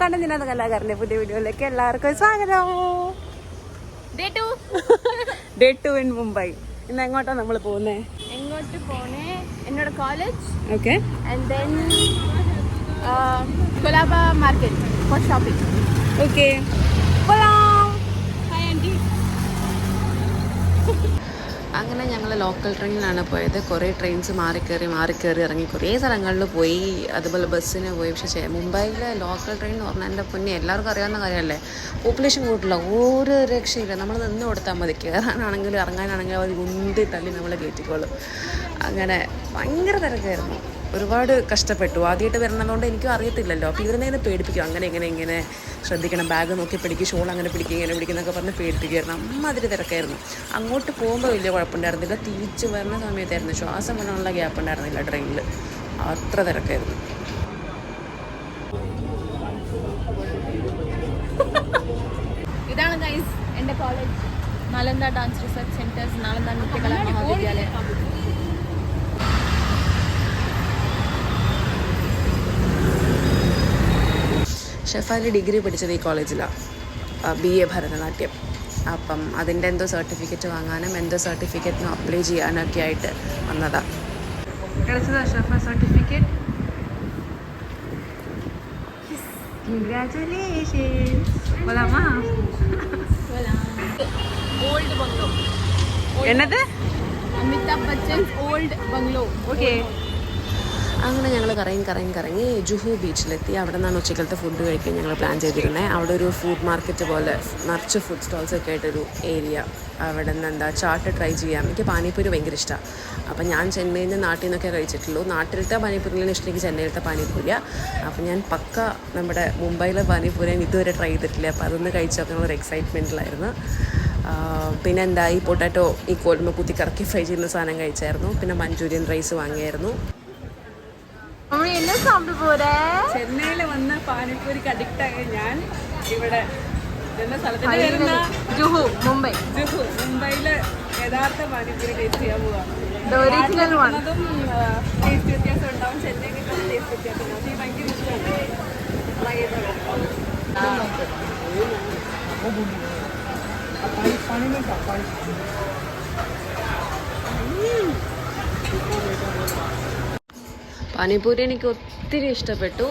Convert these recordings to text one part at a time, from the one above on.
കണ്ണൻ അത് കലാകാരന്റെ പുതിയ വീഡിയോയിലേക്ക് എല്ലാവർക്കും സ്വാഗതം. Day two in Mumbai. ഇന്ന് എങ്ങോട്ടാ നമ്മൾ പോകുന്നേ എങ്ങോട്ട് പോണേ? എന്നോട് college okay and then Colaba market for shopping okay hi aunty അങ്ങനെ ഞങ്ങൾ ലോക്കൽ ട്രെയിനിലാണ് പോയത്. കുറേ ട്രെയിൻസ് മാറിക്കയറി മാറിക്കയറി ഇറങ്ങി. കുറേ സ്ഥലങ്ങളിൽ പോയി. അതുപോലെ ബസ്സിന് പോയി. പക്ഷേ മുംബൈയിലെ ലോക്കൽ ട്രെയിൻ എന്ന് പറഞ്ഞാൽ എന്റെ പൊന്നെ എല്ലാവർക്കും അറിയാവുന്ന കാര്യമല്ലേ? പോപ്പുലേഷൻ കൂട്ടില്ല. ഒരു രക്ഷയില്ല. നമ്മൾ നിന്ന് കൊടുത്താൽ മതി. കയറാനാണെങ്കിലും ഇറങ്ങാനാണെങ്കിലും അവർ ഉന്തി തള്ളി നമ്മളെ കയറ്റിക്കോളും. അങ്ങനെ ഭയങ്കര തിരക്കായിരുന്നു. ഒരുപാട് കഷ്ടപ്പെട്ടു. ആദ്യമായിട്ട് വരുന്നതുകൊണ്ട് എനിക്കും അറിയത്തില്ലല്ലോ. അപ്പോൾ ഇവരെന്നെ പേടിപ്പിക്കും. അങ്ങനെ ഇങ്ങനെ ഇങ്ങനെ ശ്രദ്ധിക്കണം. ബാഗ് നോക്കി പിടിക്കും ഷോൾ അങ്ങനെ പിടിക്കും ഇങ്ങനെ പിടിക്കുന്നൊക്കെ പറഞ്ഞ് പേടിപ്പിക്കുമായിരുന്നു അമ്മ അതിൽ തിരക്കായിരുന്നു. അങ്ങോട്ട് പോകുമ്പോൾ വലിയ കുഴപ്പമുണ്ടായിരുന്നില്ല. തിരിച്ച് വരുന്ന സമയത്തായിരുന്നു. ശ്വാസം വരാനുള്ള ഗ്യാപ്പ് ഉണ്ടായിരുന്നില്ല ട്രെയിനിൽ അത്ര തിരക്കായിരുന്നു. ഇതാണ് ഗൈസ് എന്റെ college Nalanda dance research centres Nalanda Nrityakala Mahavidyalayam. Shefali degree പഠിച്ചത് ഈ കോളേജിലാണ് ബി എ ഭരതനാട്യം അപ്പം അതിൻ്റെ എന്തോ സർട്ടിഫിക്കറ്റ് വാങ്ങാനും എന്തോ സർട്ടിഫിക്കറ്റിന് അപ്ലൈ ചെയ്യാനൊക്കെ ആയിട്ട് വന്നതാണ് கிடைச்சதா ஷெஃபா சர்டிஃபிகேட் Congratulations. போலாமா ഓൾഡ് ബംഗ്ലോ என்னது Amitabh Bachchan's old bungalow okay അങ്ങനെ ഞങ്ങൾ കറങ്ങി കറങ്ങി കറങ്ങി ജുഹു ബീച്ചിലെത്തി. അവിടെ നിന്നാണ് ഉച്ചക്കലത്തെ ഫുഡ് കഴിക്കാൻ ഞങ്ങൾ പ്ലാൻ ചെയ്തിരുന്നത് അവിടെ ഒരു ഫുഡ് മാർക്കറ്റ് പോലെ നിറച്ച് ഫുഡ് സ്റ്റോൾസ് ഒക്കെ ആയിട്ടൊരു ഏരിയ അവിടെ നിന്ന് എന്താ ചാട്ട് ട്രൈ ചെയ്യാം. എനിക്ക് പാനിപ്പൂരി ഭയങ്കര ഇഷ്ടമാണ് അപ്പം ഞാൻ ചെന്നൈയിൽ നിന്ന് നാട്ടിൽ നിന്നൊക്കെ കഴിച്ചിട്ടുള്ളൂ. നാട്ടിലത്തെ പാനിപ്പൂരിയിൽ ഇഷ്ടം എനിക്ക് ചെന്നൈയിലത്തെ പാനിപ്പൂരിയാണ് അപ്പം ഞാൻ പക്ക നമ്മുടെ മുംബൈയിലെ പാനിപ്പൂരി ഞാൻ ഇതുവരെ ട്രൈ ചെയ്തിട്ടില്ല. അപ്പോൾ അതൊന്ന് കഴിച്ചൊക്കെ ഒരു എക്സൈറ്റ്മെന്റിലായിരുന്നു പിന്നെ എന്താ ഈ പൊട്ടാറ്റോ ഈ കോൽമ കുത്തി കറക്കി ഫ്രൈ ചെയ്യുന്ന സാധനം കഴിച്ചായിരുന്നു. പിന്നെ മഞ്ചൂരിയൻ റൈസ് വാങ്ങിയായിരുന്നു. എന്നെ പോരേ? ചെന്നൈയിൽ വന്ന് പാനിപ്പൂരിക്ക് അഡിക്റ്റ് ആയ ഞാൻ ഇവിടെ എന്ന സ്ഥലത്തിന്റെ പേരുന്ന ജുഹു മുംബൈ. ജുഹു മുംബൈയിൽ യഥാർത്ഥ പാനിപ്പൂരി ടേസ്റ്റ് ചെയ്യാൻ പോവാണ്. അതും ടേസ്റ്റ് വ്യത്യാസം ഉണ്ടാവും. ചെന്നൈ കിട്ടുന്ന ടേസ്റ്റ് വ്യത്യാസം ഉണ്ടാവും. എനിക്ക് ഭയങ്കര ഇഷ്ടമാണ്. പാനിപൂരി എനിക്ക് ഒത്തിരി ഇഷ്ടപ്പെട്ടു.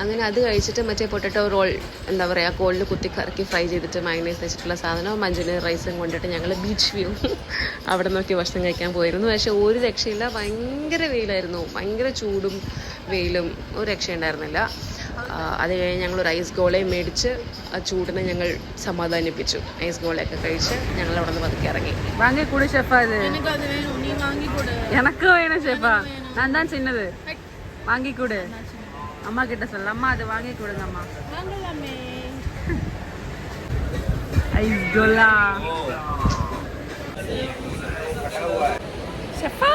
അങ്ങനെ അത് കഴിച്ചിട്ട് മറ്റേ പൊട്ടറ്റോ റോൾ എന്താ പറയുക കോളിൽ കുത്തി കറക്കി ഫ്രൈ ചെയ്തിട്ട് മൈനേസ് വെച്ചിട്ടുള്ള സാധനവും മഞ്ചിന് റൈസും കൊണ്ടിട്ട് ഞങ്ങൾ ബീച്ച് വ്യൂ. അവിടെ നോക്കി ഭക്ഷണം കഴിക്കാൻ പോയിരുന്നു. പക്ഷേ ഒരു രക്ഷയില്ല ഭയങ്കര വെയിലായിരുന്നു. ഭയങ്കര ചൂടും വെയിലും ഒരു രക്ഷയുണ്ടായിരുന്നില്ല. അത് കഴിഞ്ഞ് ഞങ്ങൾ ഒരു ഐസ് ഗോളയും മേടിച്ച് ആ ചൂടിനെ ഞങ്ങൾ സമാധാനിപ്പിച്ചു. ഐസ് ഗോളയൊക്കെ കഴിച്ച് ഞങ്ങൾ അവിടെ നിന്ന് പതുക്കി ഇറങ്ങി. വാങ്ങിക്കൂടി ഷെഫാ എനിക്ക് വേണം ഷെഫാ. நான் தான் சின்னது. வாங்கி கொடு. அம்மா கிட்ட சொல்ல. அம்மா அது வாங்கி கொடுங்க அம்மா ஐஸ் கோலா. ஷெஃபா?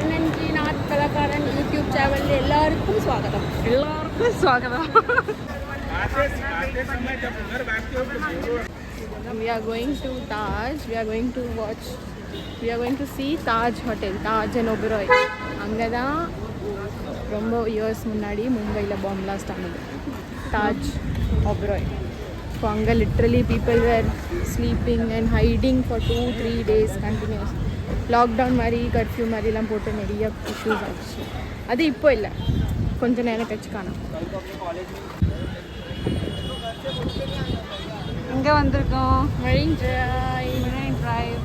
பன்னெண்டு நாட் கலாக்காரன் யூடியூப் சேனல் எல்லாருக்கும் ஸ்வாகதம் எல்லாருக்கும் ஸ்வாகதம் we are going to Taj. We are going to watch. We are going to see Taj Hotel, Taj and Oberoi. அங்கே தான் ரொம்ப இயர்ஸ் முன்னாடி மும்பையில் பாம் லாஸ்ட் ஆனது தாஜ் ஒப்ராய் ஸோ அங்கே literally people were sleeping and hiding for two three days continuous lockdown மாதிரி curfew மாதிரிலாம் போட்டு நிறைய இஷ்யூஸ் ஆச்சு அது இப்போ இல்லை கொஞ்ச நேரம் கழிச்சு காணும் இங்க வந்திருக்கோம் மரீன் டிரைவ் മറൈൻ ഡ്രൈവ്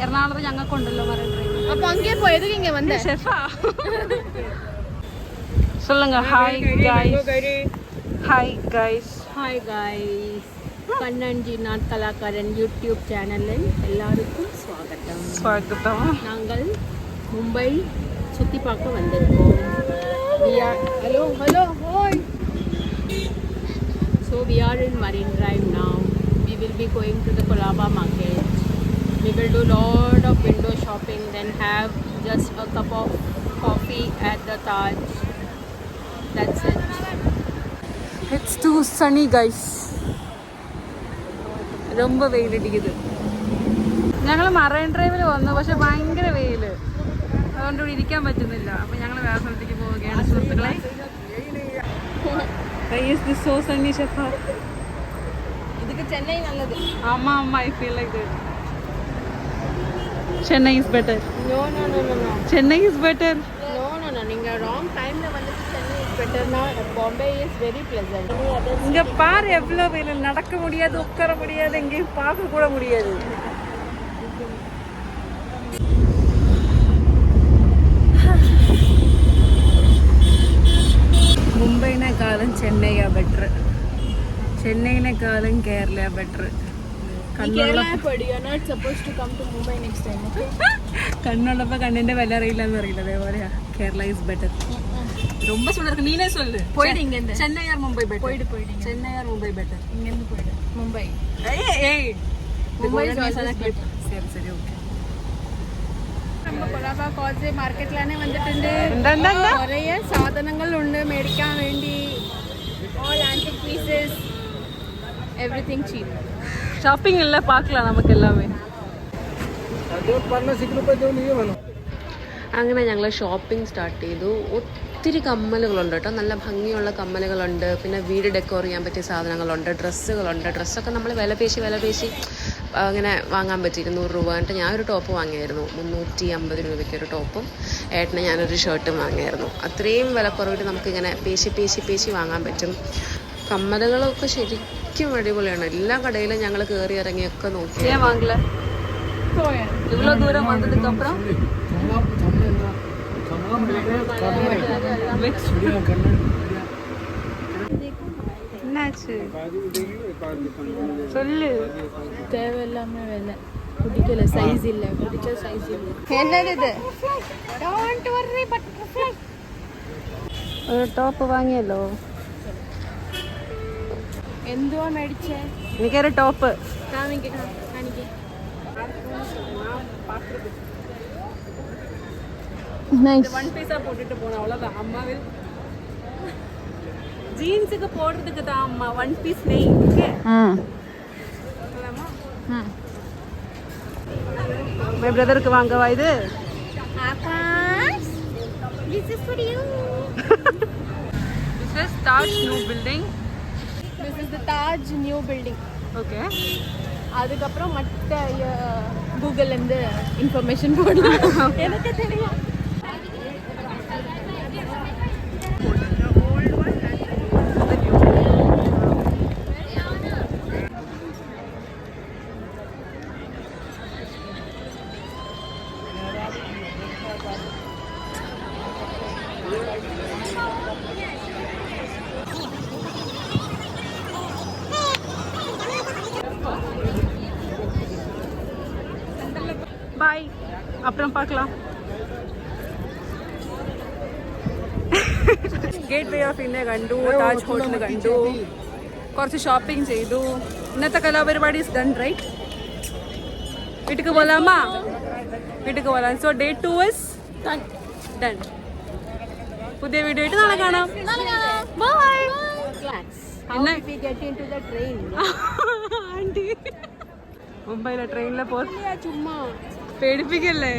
എറണാകുളത്ത് ഞങ്ങൾക്കുണ്ടല്ലോ മറൈൻ ഡ്രൈവ് அப்போ அங்கேயே போய் இங்கே வந்த ஷெஃபா சொல்லுங்க hi guys hi guys hi guys கண்ணன்ஜி not கலாக்காரன் யூடியூப் சேனலில் எல்லாருக்கும் ஸ்வாகத்தம் ஸ்வாகதம் நாங்கள் மும்பை சுற்றி பார்க்க வந்திருக்கோம் We are- hello hello hi so we are in Marine Drive now we will be going to the Colaba market we will do lot of window shopping then have just a cup of coffee at the Taj That's it. It's too sunny, guys. ரொம்ப വെയിൽ അടിക്കുന്നത് ഞങ്ങൾ Marine ഡ്രൈവിൽ വന്നു പക്ഷെ ഭയങ്കര വെയിൽ അതുകൊണ്ട് ഇവിടെ ഇരിക്കാൻ പറ്റുന്നില്ല അപ്പൊ ഞങ്ങൾ വേറെ സ്ഥലത്തേക്ക് പോവുകയാണ് സുഹൃത്തുക്കളെ സോ സണ്ണി ഷെഫ இதுக்கு சென்னை நல்லது അമ്മ അമ്മ I feel like Chennai is better no no no no no Chennai is better no பெட்டர்னா Bombay is very pleasant இங்கே பாரு எவ்வளோ பேர் நடக்க முடியாது உட்கார முடியாது எங்கேயும் பார்க்க கூட முடியாது. மும்பைனா காலம் சென்னையா பெட்ரு சென்னைனா காலம் கேரளா பெட்ரு കണ്ണുള്ളപ്പോ കണ്ണിന്റെ വില അറിയില്ല എന്ന് അറിയില്ല അതേപോലെയാ കേരള ഇസ് ബെറ്റർ ரொம்ப சொல்லிருக்கு நீனே சொல்லு போயிடு இங்கேருந்து சென்னை ஆர் மும்பை பெட்டர் போயிடு போயிடு சென்னை ஆர் மும்பை பெட்டர் இங்கேருந்து போயிடு மும்பை ஏய் ஏய் Mumbai Mumbai is always clip சரி சரி ஓகே நம்ம കൊലാബ കോളേജ് മാർക്കറ്റിലാണ് വന്നിട്ടുണ്ട് എന്താ എന്താ എന്താ കുറേ സാധനങ്ങൾ ഉണ്ട് മേടിക്കാൻ വേണ്ടി all antique pieces everything cheap shopping இல்ல பார்க்கலாம் நமக்கு எல்லாமே അങ്ങനെ ഞങ്ങൾ ഷോപ്പിംഗ് സ്റ്റാർട്ട് ചെയ്തു ഒത്തിരി കമ്മലുകളുണ്ട് കേട്ടോ നല്ല ഭംഗിയുള്ള കമ്മലുകളുണ്ട് പിന്നെ വീട് ഡെക്കോർ ചെയ്യാൻ പറ്റിയ സാധനങ്ങളുണ്ട് ഡ്രസ്സുകളുണ്ട് ഡ്രസ്സൊക്കെ നമ്മൾ വില പേശി വില പേശി ആ, അങ്ങനെ വാങ്ങാൻ പറ്റി ഇരുന്നൂറ് രൂപ എന്നിട്ട് ഞാനൊരു ടോപ്പ് വാങ്ങിയായിരുന്നു മുന്നൂറ്റി അമ്പത് രൂപയ്ക്ക് ഒരു ടോപ്പും ഏട്ടന് ഞാനൊരു ഷർട്ടും വാങ്ങിയായിരുന്നു അത്രയും വില കുറവിട്ട് നമുക്കിങ്ങനെ പേശി പേശി പേശി വാങ്ങാൻ പറ്റും കമ്മലുകളൊക്കെ ശരിക്കും അടിപൊളിയാണ് എല്ലാ കടയിലും ഞങ്ങൾ കയറി ഇറങ്ങിയൊക്കെ നോക്കി ஏன் வாங்கல இவ்வளோ தூரம் வந்ததுக்கு அப்புறம் என்னாச்சு சொல்லு தேவையில்லாம வேலை பிடிக்கல சைஸ் இல்ல பிடிச்ச சைஸ் இல்ல என்னது இது டோன்ட் வர்ரி பட்டர்ஃப்ளை ഒരു ടോപ്പ് വാങ്ങിയല്ലോ എന്തുവാ മേടിച്ചേ എനിക്കൊരു ടോപ്പ് കാണിക്ക് കാണിക്ക് ஒன் பீஸா போட்டுட்டு போனோம் அவ்வளவுதான் அம்மாவே ஜீன்ஸுக்கு போடுறதுக்கு தான் அம்மா ஒன் பீஸ் நெய் ஓகே மை பிரதருக்கு வாங்கவா இது Akash this is for you this Is the Taj new building okay அதுக்கப்புறம் மற்ற கூகுள்லேருந்து இன்ஃபர்மேஷன் போடலாம். எனக்கு தெரியும். അപ്പുറം பார்க்கலாம் ഗേറ്റ് വേ ഓഫ് ഇന്ത്യ കണ്ടു താജ് ഹോട്ടൽ കണ്ടു കുറച്ച് ഷോപ്പിംഗ് ചെയ്തു ഇന്നത്തെ കലാപരിപാടി ഇസ് ഡൺ റൈറ്റ് വീട്ടിക്ക് പോലാമാ വീട്ടിക്ക് പോലാം so day two is done പുതിയ വീഡിയോ ആയിട്ട് നാളെ കാണാം How என்ன? did we get into the train? Aunty മുംബൈയിലെ ട്രെയിനിലെ പോ சும்மா പേടിപ്പിക്കല്ലേ?